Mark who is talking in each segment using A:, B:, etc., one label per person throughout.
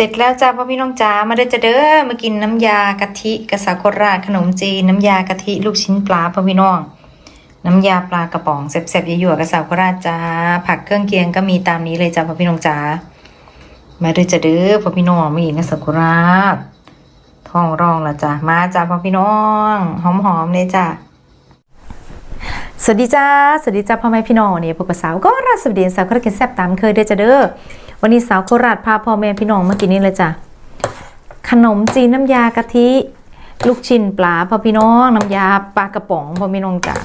A: ร็จแล้วจ้าพ่อพี่น้องจ้ามาเด้อจะเด้อมากินน้ำยากะทิกระสาโคราชขนมจีนน้ำยากะทิลูกชิ้นปลาพ่อพี่น้อง น้ำยาปลากระป๋องแซ่บๆยั่วๆกระสาโคราชจ้าผักเครื่องเคียงก็มีตามนี้เลยจ้าพ่อพี่น้องจ้ามาเด้อจะเด้อพ่อพี่น้องมากินกระสาโคราชท้องร้องละจ้ามาจ้าพ่อพี่น้องหอมๆเลยจ้าสวัสดีจ้าสวัสดีจ้าพ่อแม่พี่น้องวันนี้พบกับสาวก็ราสวัสดีสาวก็กินแซ่บตามเคยเด้อจ้าเด้อ วันนี้สาวโคราชพาพ่อแม่พี่น้องมากินนี่เลยจ้ะ ขนมจีนน้ำยากะทิ ลูกชิ้นปลาพ่อพี่น้องน้ำยาปลากระป๋องพ่อพี่น้องจ้า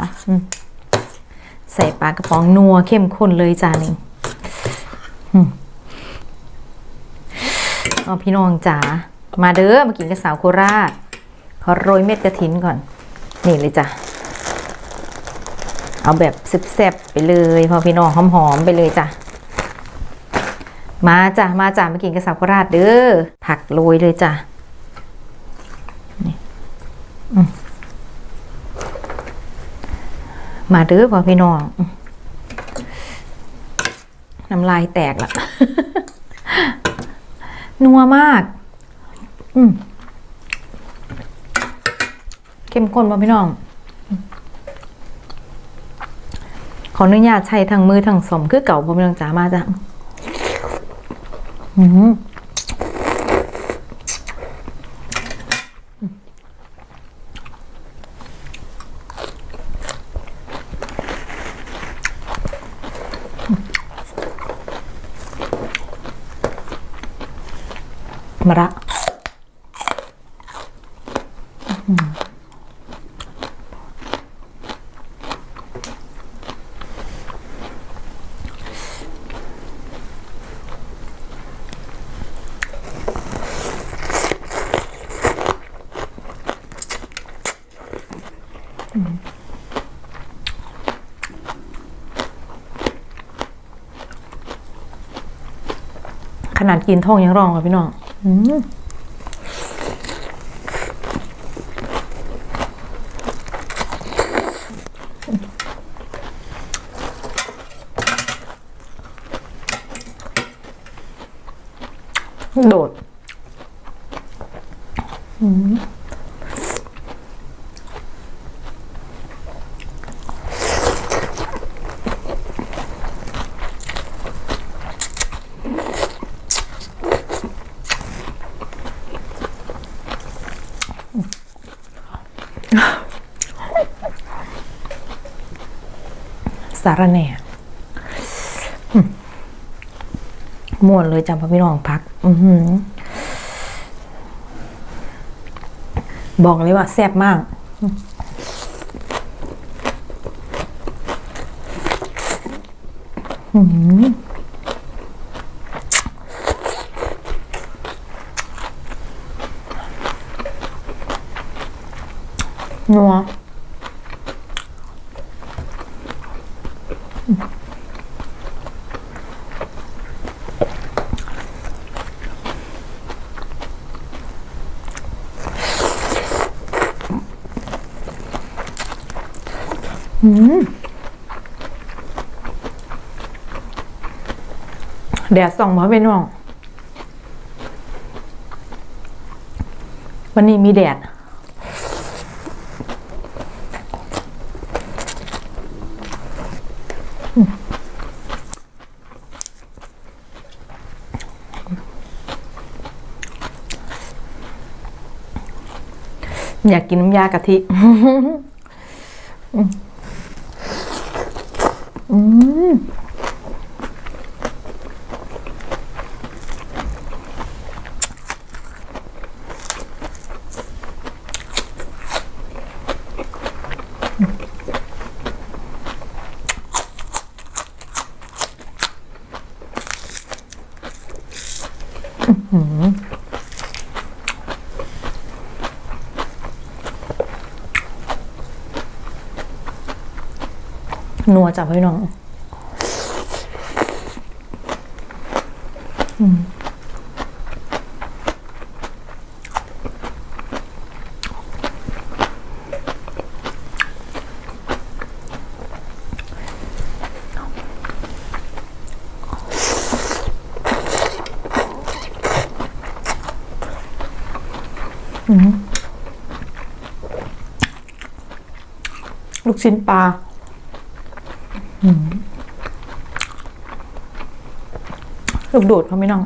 A: ใส่ปลากระป๋องนัวเข้มข้นเลยจ้านี่อืมเอาพี่น้องจ๋ามาเด้อมากินกับสาวโคราชขอโรยเม็ดกระถินก่อน นี่เลยจ้ะเอาแบบแซ่บๆไปเลยพอพี่น้องหอมๆไปเลยจ้ะ มาจ้ะมาจ้ะมากินกระสับกระราดเด้อผักโรยเลยจ้ะมาเด้อพ่อพี่น้องน้ำลายแตกละนัวมาก อืมเข้มข้นพ่อพี่น้องขออนุญาตใช้ทั้งมือทั้งสมคือเก่าผมยังจ๋ามาจ้ะ มาละอืม ข นาดกินท่องยังร้องค่ะพี่น้องอืมโดดอืม สารแหน่อืมม่วนเลยจำพี่น้องพัก อือหือบอกเลยว่าแซ่บมาก อืมนัว แดดส่องมาเป็นน้อง วันนี้มีแดดอยากกินน้ำยากะทิ อืมอื้อหือ นัวจับพี่น้อง อืม
B: ลูกชิ้นปลาลูกโดดเขาไม่น้อง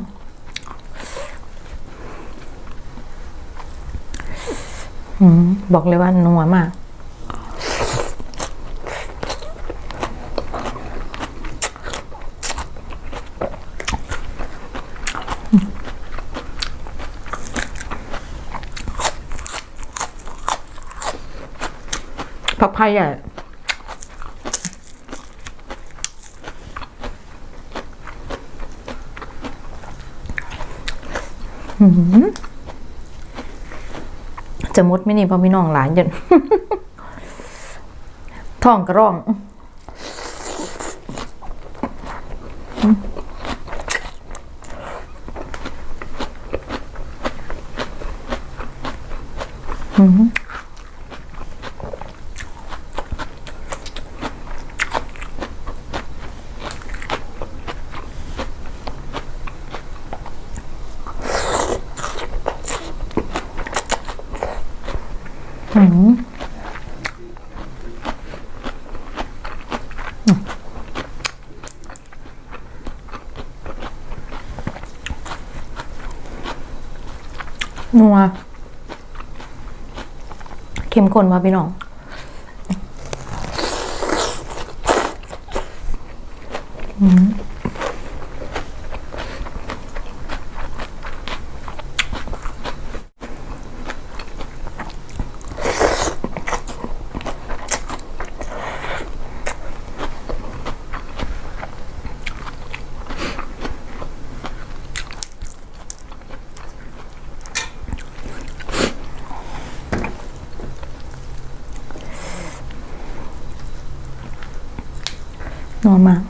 B: บอกเลยว่านัวมาก ผักไผ่ใหญ่จะมดไม่นี่เพราะพี่น้องหลายจนท้องกระร่องอืม นัวเข้มข้นมาพี่น้อง อืม นั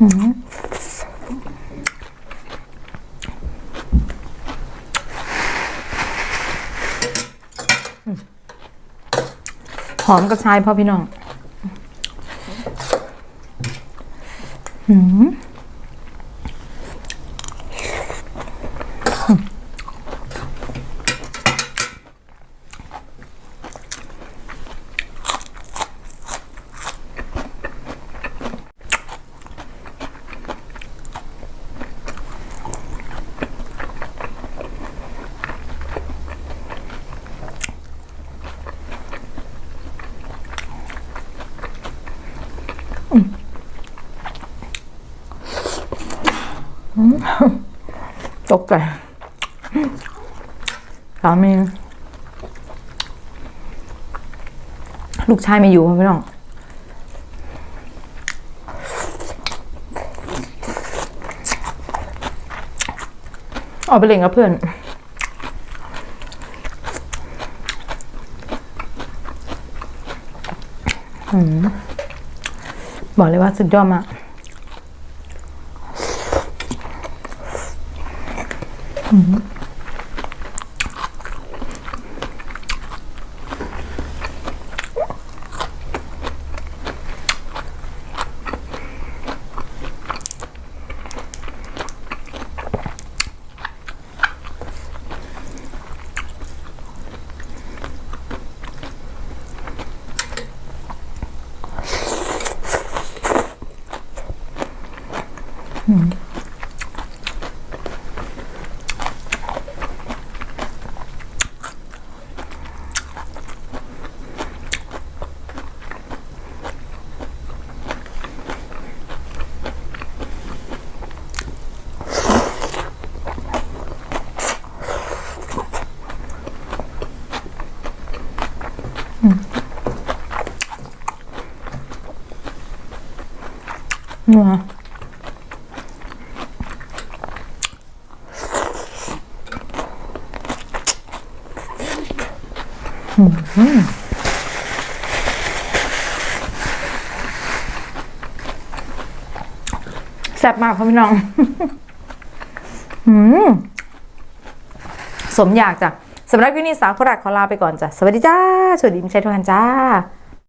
B: หอมกระชายพ่อพี่น้อง อืม ตกใจสามีลูกชายไม่อยู่พี่น้องออกไปเล่นกับเพื่อนอบอกเลยว่าสุดยอดมาก Mm -hmm. นัวอืมแซ่บมากพ่อพี่น้องอืมสมอยากจ้ะสำหรับวินี้สาวโคราชขอลาไปก่อนจ้ะ สวัสดีจ้า สวัสดีมิชัยทุกท่านจ้า